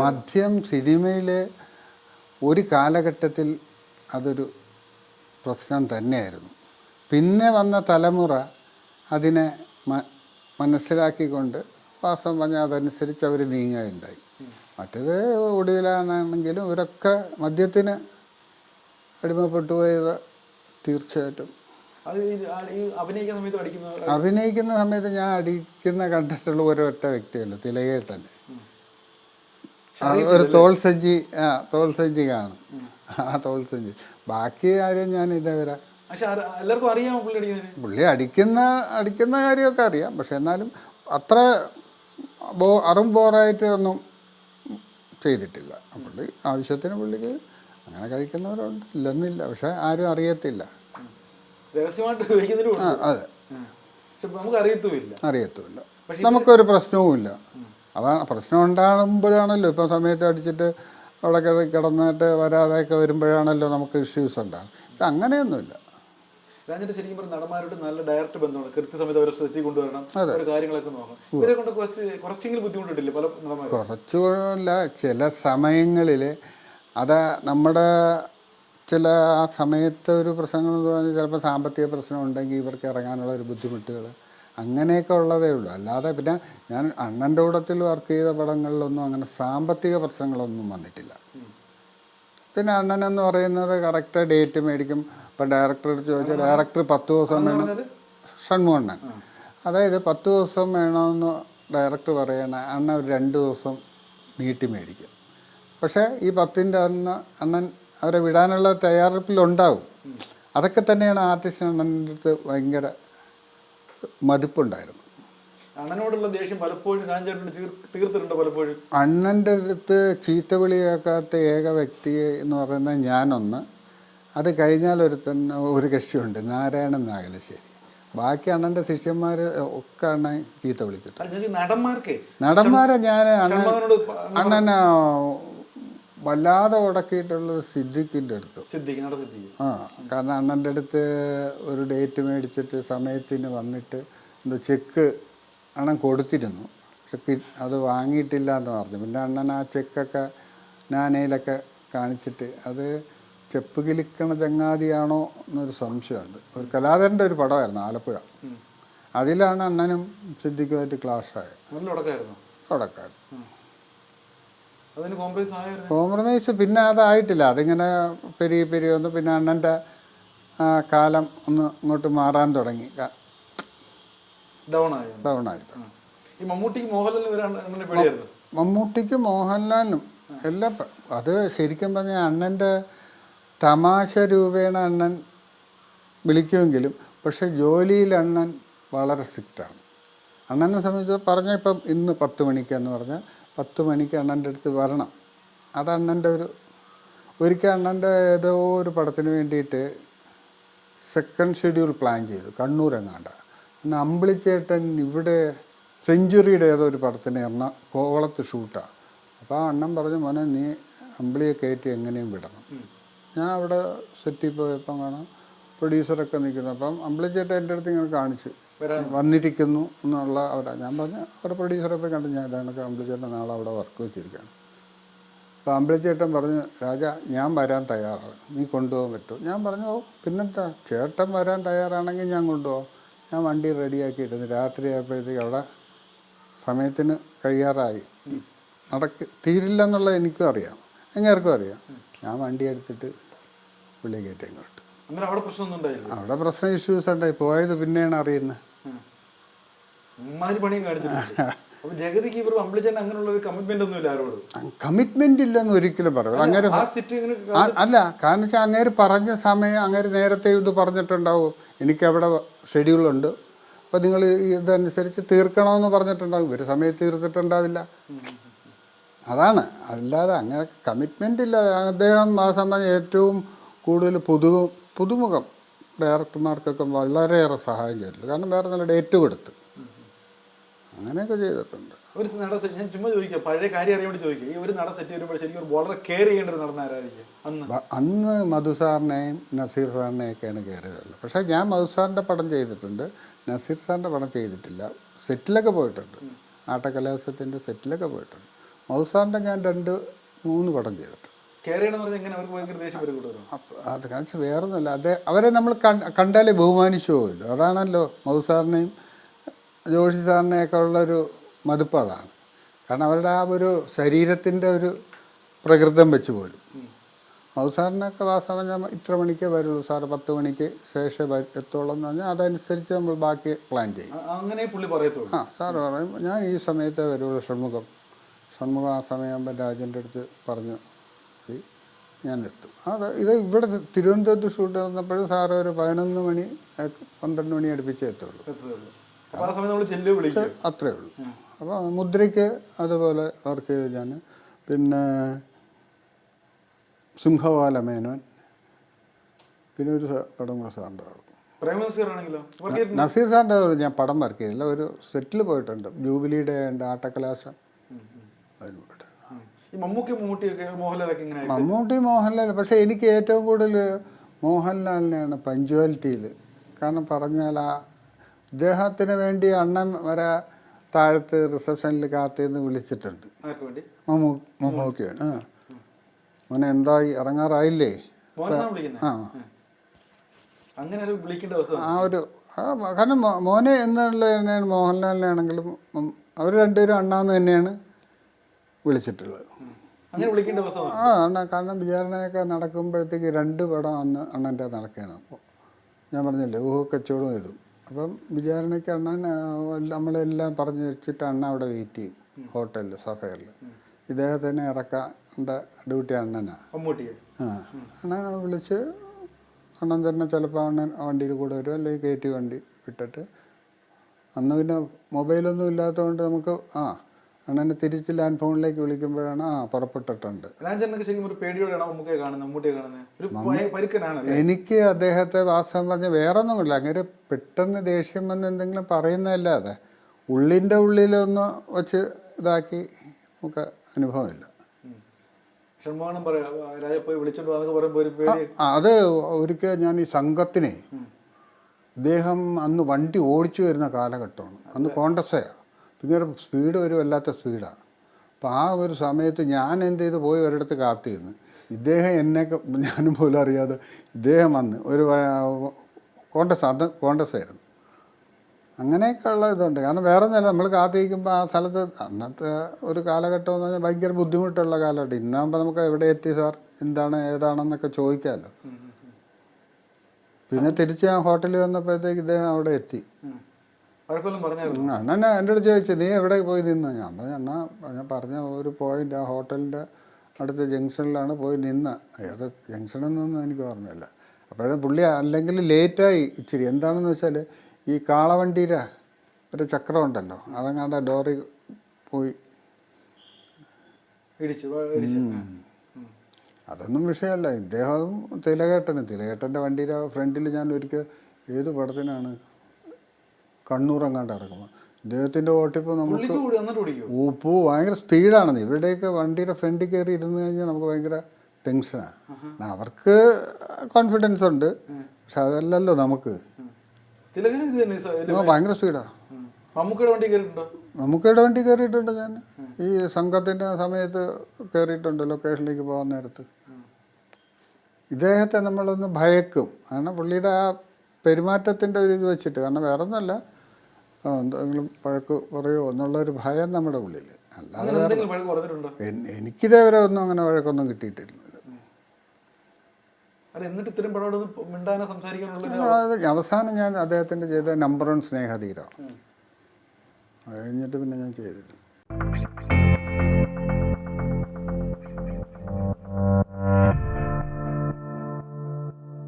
മദ്യം സിനിമയിൽ ഒരു കാലഘട്ടത്തിൽ അതൊരു പ്രശ്നം തന്നെയായിരുന്നു. പിന്നെ വന്ന തലമുറ അതിനെ മ മനസ്സിലാക്കിക്കൊണ്ട് വാസം പറഞ്ഞാൽ അതനുസരിച്ച് അവർ നീങ്ങുകയുണ്ടായി മറ്റേത് ഒടുവിലാണെങ്കിലും ഇവരൊക്കെ മദ്യത്തിന് അടിമപ്പെട്ടു പോയത് തീർച്ചയായിട്ടും. അഭിനയിക്കുന്ന സമയത്ത് ഞാൻ അടിക്കുന്ന കണ്ടിട്ടുള്ള ഒരൊറ്റ വ്യക്തിയുള്ളൂ തിലകേട്ടൻ ഒരു തോൾ സഞ്ചി ആ തോൾ സഞ്ചി കാണും. ആ തോൾ സഞ്ചി. ബാക്കി കാര്യം ഞാൻ ഇതേവരെ എല്ലാവർക്കും പുള്ളി അടിക്കുന്ന അടിക്കുന്ന കാര്യമൊക്കെ അറിയാം. പക്ഷെ എന്നാലും അത്ര ബോ അറും ബോറായിട്ട് ഒന്നും ചെയ്തിട്ടില്ല. പുള്ളി ആവശ്യത്തിന് പുള്ളിക്ക് അങ്ങനെ കഴിക്കുന്നവരുണ്ട്. ഇല്ലെന്നില്ല. പക്ഷെ ആരും അറിയത്തില്ല. രഹസ്യമായിട്ട് അതെ. നമുക്ക് അറിയത്തുമില്ല. അറിയത്തുമില്ല നമുക്കൊരു പ്രശ്നവുമില്ല. അതാണ് പ്രശ്നം ഉണ്ടാകുമ്പോഴാണല്ലോ ഇപ്പം സമയത്ത് അടിച്ചിട്ട് അവിടെ കിട- കിടന്നിട്ട് വരാതെയൊക്കെ വരുമ്പോഴാണല്ലോ നമുക്ക് ഇഷ്യൂസ് ഉണ്ടാകും ഇത് അങ്ങനെയൊന്നുമില്ല. കുറച്ചുകൊണ്ടല്ല ശരിക്കും പറഞ്ഞ നടന്മാരോട് നല്ല ഡയറക്റ്റ് ബന്ധമാണ്. കൃത്യസമയത്ത് അവരെ കൊണ്ടുവരണം കാര്യങ്ങളൊക്കെ നോക്കണം. ഇവരെ കൊണ്ട് കുറച്ച് കുറച്ചെങ്കിലും ബുദ്ധിമുട്ടിട്ടില്ല പല കുറച്ചുകൂടല്ല ചില സമയങ്ങളിൽ അത് നമ്മുടെ ചില ആ സമയത്തെ ഒരു പ്രശ്നങ്ങൾ എന്ന് പറഞ്ഞാൽ ചിലപ്പോൾ സാമ്പത്തിക പ്രശ്നം ഉണ്ടെങ്കിൽ ഇവർക്ക് ഇറങ്ങാനുള്ള ഒരു ബുദ്ധിമുട്ടുകൾ അങ്ങനെയൊക്കെ ഉള്ളതേ ഉള്ളൂ അല്ലാതെ പിന്നെ ഞാൻ അണ്ണന്റെ കൂടത്തിൽ വർക്ക് ചെയ്ത പടങ്ങളിലൊന്നും അങ്ങനെ സാമ്പത്തിക പ്രശ്നങ്ങളൊന്നും വന്നിട്ടില്ല. പിന്നെ അണ്ണൻ എന്ന് പറയുന്നത് കറക്റ്റ് ഡേറ്റ് മേടിക്കും. ഇപ്പം ഡയറക്ടറോട് ചോദിച്ചാൽ ഡയറക്ടർ പത്ത് ദിവസം വേണം. ഷൺമുഖണ്ണൻ അതായത് പത്ത് ദിവസം വേണമെന്ന് ഡയറക്ടർ പറയണ അണ്ണൻ ഒരു രണ്ട് ദിവസം നീട്ടി മേടിക്കും. പക്ഷേ ഈ പത്തിന്റെ അന്ന് അണ്ണൻ അവരെ വിടാനുള്ള തയ്യാറെടുപ്പിലുണ്ടാവും. അതൊക്കെ തന്നെയാണ് ആർട്ടിസ്റ്റ് അണ്ണന്റെ അടുത്ത് ഭയങ്കര മതിപ്പുണ്ടായിരുന്നു. അണ്ണനോടുള്ള ദേഷ്യം പലപ്പോഴും രാജേട്ടൻ തീർത്തിട്ടുണ്ട് പലപ്പോഴും. അണ്ണന്റെ അടുത്ത് ചീത്ത വിളിയാക്കാത്ത ഏക വ്യക്തി എന്ന് പറയുന്നത് ഞാനൊന്ന്. അത് കഴിഞ്ഞാൽ ഒരുത്തൻ ഒരു കക്ഷിയുണ്ട് നാരായണൻ നാഗലശ്ശേരി. ബാക്കി അണ്ണന്റെ ശിഷ്യന്മാർ ഒക്കെ അണ്ണൻ ചീത്ത വിളിച്ചിട്ട് അല്ല, ഞാൻ ഈ നടന്മാർക്കേ നടന്മാരെ ഞാൻ അണ്ണൻ അണ്ണൻ അണ്ണനെ വല്ലാതെ ഉടക്കിയിട്ടുള്ളത് സിദ്ദിഖിന്റെ അടുത്ത്. ആ കാരണം അണ്ണന്റെ അടുത്ത് ഒരു ഡേറ്റ് മേടിച്ചിട്ട് സമയത്തിന് വന്നിട്ട് എന്തോ ചെക്ക് അണ്ണൻ കൊടുത്തിരുന്നു. പക്ഷെ അത് വാങ്ങിയിട്ടില്ല എന്ന് പറഞ്ഞു. പിന്നെ അണ്ണൻ ആ ചെക്കൊക്കെ നാനയിലൊക്കെ കാണിച്ചിട്ട് അത് ചെപ്പ് കിലിക്കണ ചങ്ങാതിയാണോ എന്നൊരു സംശയമുണ്ട്. ഒരു കലാധരന്റെ ഒരു പടമായിരുന്നു ആലപ്പുഴ. അതിലാണ് അണ്ണനും സിദ്ദിഖുമായിട്ട് ക്ലാഷായത്. തുടക്കായിരുന്നു കോംപ്രമൈസ് പിന്നെ അതായിട്ടില്ല. അതിങ്ങനെ പെരുകി പെരുകി വന്നു പിന്നെ അണ്ണന്റെ കാലം ഒന്ന് ഇങ്ങോട്ട് മാറാൻ തുടങ്ങി. ഡൗൺ ആയി? മമ്മൂട്ടിക്ക് മോഹൻലാലിന് എല്ലാം അത് ശരിക്കും പറഞ്ഞാൽ അണ്ണന്റെ തമാശ രൂപേണ അണ്ണൻ വിളിക്കുമെങ്കിലും പക്ഷെ ജോലിയിൽ അണ്ണൻ വളരെ സ്ട്രിക്റ്റാണ് അണ്ണനെ സംബന്ധിച്ച് പറഞ്ഞ ഇപ്പം ഇന്ന് പത്ത് മണിക്ക് എന്ന് പറഞ്ഞാൽ പത്ത് മണിക്ക് അണ്ണന്റെ അടുത്ത് വരണം. അത് അണ്ണന്റെ ഒരു ഒരിക്കൽ അണ്ണന്റെ ഏതോ ഒരു പടത്തിന് വേണ്ടിയിട്ട് സെക്കൻഡ് ഷെഡ്യൂൾ പ്ലാൻ ചെയ്തു കണ്ണൂർ എങ്ങാണ്ട അന്ന് അമ്പിളിച്ചേട്ടൻ ഇവിടെ സെഞ്ചുറിയുടെ ഏതോ ഒരു പടത്തിന് എറണ കോവളത്ത് ഷൂട്ടാണ് അപ്പോൾ ആ അണ്ണൻ പറഞ്ഞു മോനെ നീ അമ്പിളിയെ കയറ്റി എങ്ങനെയും വിടണം. ഞാൻ അവിടെ സെറ്റിൽ പോയപ്പം കാണാം പ്രൊഡ്യൂസറൊക്കെ നിൽക്കുന്നു. അപ്പം അമ്പിളിച്ചേട്ടൻ എന്റെ അടുത്ത് ഇങ്ങനെ കാണിച്ചു വന്നിരിക്കുന്നു എന്നുള്ള അവിടെ ഞാൻ പറഞ്ഞ അവിടെ പ്രൊഡ്യൂസറെ പോയി കണ്ടു ഞാൻ ഇതാണ് അമ്പിളിച്ചേട്ടൻ നാളെ അവിടെ വർക്ക് വെച്ചിരിക്കുകയാണ്. അപ്പോൾ അമ്പിളിച്ചേട്ടൻ പറഞ്ഞു രാജ ഞാൻ വരാൻ തയ്യാറാണ്. നീ കൊണ്ടുപോകാൻ പറ്റുമോ ഞാൻ പറഞ്ഞു ഓ പിന്നെന്താ? ചേട്ടൻ വരാൻ തയ്യാറാണെങ്കിൽ ഞാൻ കൊണ്ടുപോകാം. ഞാൻ വണ്ടി റെഡിയാക്കിയിരുന്നു രാത്രി ആയപ്പോഴത്തേക്ക് അവിടെ സമയത്തിന് കഴിയാറായി. നടക്ക് തീരില്ല എന്നുള്ളത് എനിക്കും അറിയാം. എങ്ങേർക്കും അറിയാം. ഞാൻ വണ്ടി എടുത്തിട്ട് പുള്ളി കയറ്റി അവിടെ അവിടെ പ്രശ്നം ഇഷ്യൂസ് ഉണ്ടായി. പോയത് പിന്നെയാണ് അറിയുന്നത്. അമ്മാതിരി പണിയും കാണിച്ചിട്ടുണ്ട്. അപ്പൊ ജഗതിക്ക് ഇവർ അങ്ങനെയുള്ള ഒരു കമ്മിറ്റ്മെന്റ് ഒന്നും ഇല്ല ആരോട്. കമ്മിറ്റ്മെന്റ് ഇല്ലെന്ന് ഒരിക്കലും പറയില്ല അങ്ങനെ അല്ല കാരണം വെച്ചാൽ അങ്ങേര് പറഞ്ഞ സമയം അങ്ങനെ നേരത്തെ ഇത് പറഞ്ഞിട്ടുണ്ടാവും. എനിക്ക് അവിടെ ഷെഡ്യൂളുണ്ട് അപ്പോൾ നിങ്ങൾ ഇതനുസരിച്ച് തീർക്കണമെന്ന് പറഞ്ഞിട്ടുണ്ടാവും. ഒരു സമയത്ത് തീർത്തിട്ടുണ്ടാവില്ല. അതാണ്. അല്ലാതെ അങ്ങനെ കമ്മിറ്റ്മെന്റ് ഇല്ല. അദ്ദേഹം ആ സമയം ഏറ്റവും കൂടുതൽ പുതു പുതുമുഖം. ഡയറക്ടർമാർക്കൊക്കെ വളരെയേറെ സഹായം ചെയ്തിട്ടുണ്ട്. കാരണം വേറെ നല്ല ഡേറ്റ് കൊടുത്ത്. അങ്ങനെയൊക്കെ ചെയ്തിട്ടുണ്ട്. ഒരു നട സെറ്റ് ഞാൻ ചുമ്മാ ചോദിക്കാം പഴയ കാര്യം അറിയാൻ വേണ്ടി ചോദിക്കാം. ഈ ഒരു നട സെറ്റ് വരുമ്പോൾ ശരിക്കും ഒരു വളരെ കെയർ ചെയ്യേണ്ട ഒരു നടന്ന ആരായിരിക്കും? അന്ന്. അന്ന് മധു സാറിനെയും നസീർ സാറിനെയൊക്കെയാണ് ചെയ്തിട്ടുള്ളത് പക്ഷേ ഞാൻ മധു സാറിന്റെ പടം ചെയ്തിട്ടുണ്ട്. നസീർ സാറിന്റെ പടം ചെയ്തിട്ടില്ല. സെറ്റിലൊക്കെ പോയിട്ടുണ്ട്. ആട്ടകലാസത്തിന്റെ സെറ്റിലൊക്കെ പോയിട്ടുണ്ട്. മധുസാറിന്റെ ഞാൻ രണ്ട് മൂന്ന് പടം ചെയ്തിട്ടുണ്ട്. കെയർ അത് കാണിച്ച് വേറൊന്നുമില്ല. അത് അവരെ നമ്മൾ കണ്ടാലേ ബഹുമാനിച്ചു പോകുമല്ലോ അതാണല്ലോ മധുസാറിനെയും ജോഷി സാറിനെയൊക്കെ ഉള്ളൊരു മതിപ്പ് അതാണ് കാരണം അവരുടെ ആ ഒരു ശരീരത്തിന്റെ ഒരു പ്രകൃതം വെച്ച് പോലും. മൗസാറിനൊക്കെ വാസ്തവം ഇത്ര മണിക്ക് വരുള്ളൂ. സാറ് പത്ത് മണിക്ക് ശേഷം എത്തുള്ളൂ എന്ന് പറഞ്ഞാൽ അതനുസരിച്ച് നമ്മൾ ബാക്കി പ്ലാൻ ചെയ്യും. അങ്ങനെ പുള്ളി പറയത്തുള്ളൂ. ആ സാറ് പറയും ഞാൻ ഈ സമയത്തെ വരുള്ളൂ ഷൺമുഖം. ഷൺമുഖം ആ സമയമാകുമ്പോൾ രാജന്റെ അടുത്ത് പറഞ്ഞു ഞാൻ എത്തും. അത് ഇത് ഇവിടെ തിരുവനന്തപുരത്ത് ഷൂട്ട് നടന്നപ്പോഴും സാറ് ഒരു പതിനൊന്ന് മണി പന്ത്രണ്ട് മണി അടുപ്പിച്ചേ എത്തുള്ളൂ. അത്രേ ഉള്ളൂ. അപ്പോൾ മുദ്രയ്ക്ക് അതുപോലെ വർക്ക് ചെയ്ത് ഞാൻ. പിന്നെ സിംഹവാല മേനോൻ പിന്നെ ഒരു പടം കൂടെ സാറിന്റെ നസീർ സാറിന്റെ ഞാൻ പടം വർക്ക് ചെയ്തില്ല. ഒരു സെറ്റിൽ പോയിട്ടുണ്ട്. ജൂബിലിയുടെ ഉണ്ട് ആട്ടക്കലാശം. അതിന് മമ്മൂട്ടി മോഹൻലാൽ. പക്ഷേ എനിക്ക് ഏറ്റവും കൂടുതൽ മോഹൻലാലിനെയാണ് പഞ്ച്വാലിറ്റിയിൽ കാരണം പറഞ്ഞാൽ ആ ഇദ്ദേഹത്തിന് വേണ്ടി അണ്ണൻ വരെ താഴത്ത് റിസപ്ഷനിൽ കാത്തിന്ന് വിളിച്ചിട്ടുണ്ട്. മമ്മൂക്കിയാണ്. ആ. മോനെ എന്തായി? ഇറങ്ങാറായില്ലേ? ആ. ആ ഒരു കാരണം മോനെ എന്നുള്ള തന്നെയാണ് മോഹൻലാലിനാണെങ്കിലും അവർ രണ്ടുപേരും അണ്ണാന്ന് തന്നെയാണ് വിളിച്ചിട്ടുള്ളത്. ആ അണ്ണ കാരണം വിചാരണയൊക്കെ നടക്കുമ്പോഴത്തേക്ക് രണ്ട് പടം അന്ന് അണ്ണന്റെ നടക്കുകയാണ്. അപ്പോൾ ഞാൻ പറഞ്ഞില്ലേ ഊഹ കച്ചവടം ചെയ്തു അപ്പം വിചാരണയ്ക്ക് അണ്ണൻ നമ്മളെല്ലാം പറഞ്ഞു വെച്ചിട്ട് അണ്ണ അവിടെ വെയിറ്റ് ചെയ്യും ഹോട്ടലിൽ സഫയറിൽ ഇദ്ദേഹത്തിനെ ഇറക്കേണ്ട ഡ്യൂട്ടി അണ്ണനാണ് ആ അണ്ണൻ വിളിച്ച് അണ്ണൻ തന്നെ ചിലപ്പോൾ അണ്ണൻ വണ്ടിയിൽ കൂടെ വരും അല്ലെങ്കിൽ കയറ്റി വണ്ടി വിട്ടിട്ട്. അന്ന് പിന്നെ മൊബൈലൊന്നും ഇല്ലാത്തതുകൊണ്ട് നമുക്ക് ആ അണ്ണനെ തിരിച്ച് ലാൻഡ് ഫോണിലേക്ക് വിളിക്കുമ്പോഴാണ് ആ പുറപ്പെട്ടിട്ടുണ്ട്. എനിക്ക് അദ്ദേഹത്തെ വാസ്തവം പറഞ്ഞ വേറെ ഒന്നുമില്ല അങ്ങനെ പെട്ടെന്ന് ദേഷ്യം വന്ന് എന്തെങ്കിലും പറയുന്നതല്ലാതെ ഉള്ളിന്റെ ഉള്ളിലൊന്ന് വെച്ച് ഇതാക്കി നമുക്ക് അനുഭവമില്ല. അത് ഒരിക്കൽ ഞാൻ ഈ സംഘത്തിനെ ഇദ്ദേഹം അന്ന് വണ്ടി ഓടിച്ചു വരുന്ന കാലഘട്ടമാണ്. അന്ന് കോണ്ടസയാണ് ഭയങ്കര സ്പീഡ് ഒരു വല്ലാത്ത സ്പീഡാണ് അപ്പോൾ ആ ഒരു സമയത്ത് ഞാൻ എന്ത് ചെയ്ത്? പോയി ഒരിടത്ത് കാത്തിരുന്ന് ഇദ്ദേഹം എന്നെ ഞാനും പോലും അറിയാതെ ഇദ്ദേഹം വന്ന് ഒരു കോൺഗ്രസ് അത് ആയിരുന്നു. അങ്ങനെയൊക്കെ ഉള്ള ഇതുണ്ട്. കാരണം വേറെ ഒന്നുമല്ല നമ്മൾ കാത്തിരിക്കുമ്പോൾ ആ സ്ഥലത്ത് അന്നത്തെ ഒരു കാലഘട്ടം എന്ന് പറഞ്ഞാൽ ഭയങ്കര ബുദ്ധിമുട്ടുള്ള കാലഘട്ടം. ഇന്നാകുമ്പോൾ നമുക്ക് എവിടെ എത്തി സാർ എന്താണ് ഏതാണെന്നൊക്കെ ചോദിക്കാമല്ലോ. പിന്നെ തിരിച്ച് ഞാൻ ഹോട്ടലിൽ വന്നപ്പോഴത്തേക്ക് ഇദ്ദേഹം അവിടെ എത്തി. അണ്ണൻ എന്റെ അടുത്ത് ചോദിച്ചു നീ എവിടെ പോയി നിന്ന്? ഞാൻ പറഞ്ഞു അണ്ണാ ഞാൻ പറഞ്ഞ ഒരു പോയിന്റ് ആ ഹോട്ടലിന്റെ അടുത്ത ജംഗ്ഷനിലാണ് പോയി നിന്ന്. അത് ജംഗ്ഷൻ എന്നൊന്നും എനിക്ക് ഓർമ്മയില്ല. അപ്പോഴും പുള്ളി അല്ലെങ്കിൽ ലേറ്റായി ഇച്ചിരി. എന്താണെന്ന് വെച്ചാൽ ഈ കാളവണ്ടിയുടെ ഒരു ചക്രം ഉണ്ടല്ലോ അതങ്ങാണ്ട് ഡോറി പോയി. അതൊന്നും വിഷയമല്ല ഇദ്ദേഹം തിലകേട്ടന് തിലകേട്ടന്റെ വണ്ടിയുടെ ഫ്രണ്ടിൽ ഞാൻ ഒരിക്കൽ ഏത് പടത്തിനാണ് കണ്ണൂറങ്ങാണ്ട് കിടക്കുമ്പോൾ ഇദ്ദേഹത്തിന്റെ ഓട്ടിപ്പോൾ നമുക്ക് ഉപ്പു ഭയങ്കര സ്പീഡാണെന്ന് ഇവരുടെയൊക്കെ വണ്ടിയുടെ ഫ്രണ്ടിൽ കയറി ഇരുന്ന് കഴിഞ്ഞാൽ നമുക്ക് ഭയങ്കര ടെൻഷനാണ് അവർക്ക് കോൺഫിഡൻസ് ഉണ്ട്. പക്ഷെ അതല്ലല്ലോ നമുക്ക്. ഭയങ്കര സ്പീഡാണ് ഉം. മമ്മൂക്കയുടെ വണ്ടി കയറിയിട്ടുണ്ടോ? ഞാൻ. ഈ സംഘത്തിന്റെ സമയത്ത് കയറിയിട്ടുണ്ട് ലൊക്കേഷനിലേക്ക് പോകാൻ നേരത്ത്. ഇദ്ദേഹത്തെ നമ്മളൊന്ന് ഭയക്കും. കാരണം പുള്ളിയുടെ ആ പെരുമാറ്റത്തിന്റെ ഒരു ഇത് വെച്ചിട്ട്. കാരണം വേറെ ഒന്നല്ല ആ, എന്തെങ്കിലും പഴക്ക് പറയുമോ എന്നുള്ളൊരു ഭയം നമ്മുടെ ഉള്ളിൽ അല്ലാതെ എനിക്കിതേവരെ ഒന്നും അങ്ങനെ വഴക്കൊന്നും കിട്ടിയിട്ടില്ല അവസാനം ഞാൻ അദ്ദേഹത്തിന്റെ ചെയ്ത നമ്പർ വൺ സ്നേഹതീരം അത് കഴിഞ്ഞിട്ട് പിന്നെ ഞാൻ ചെയ്തിട്ടില്ല.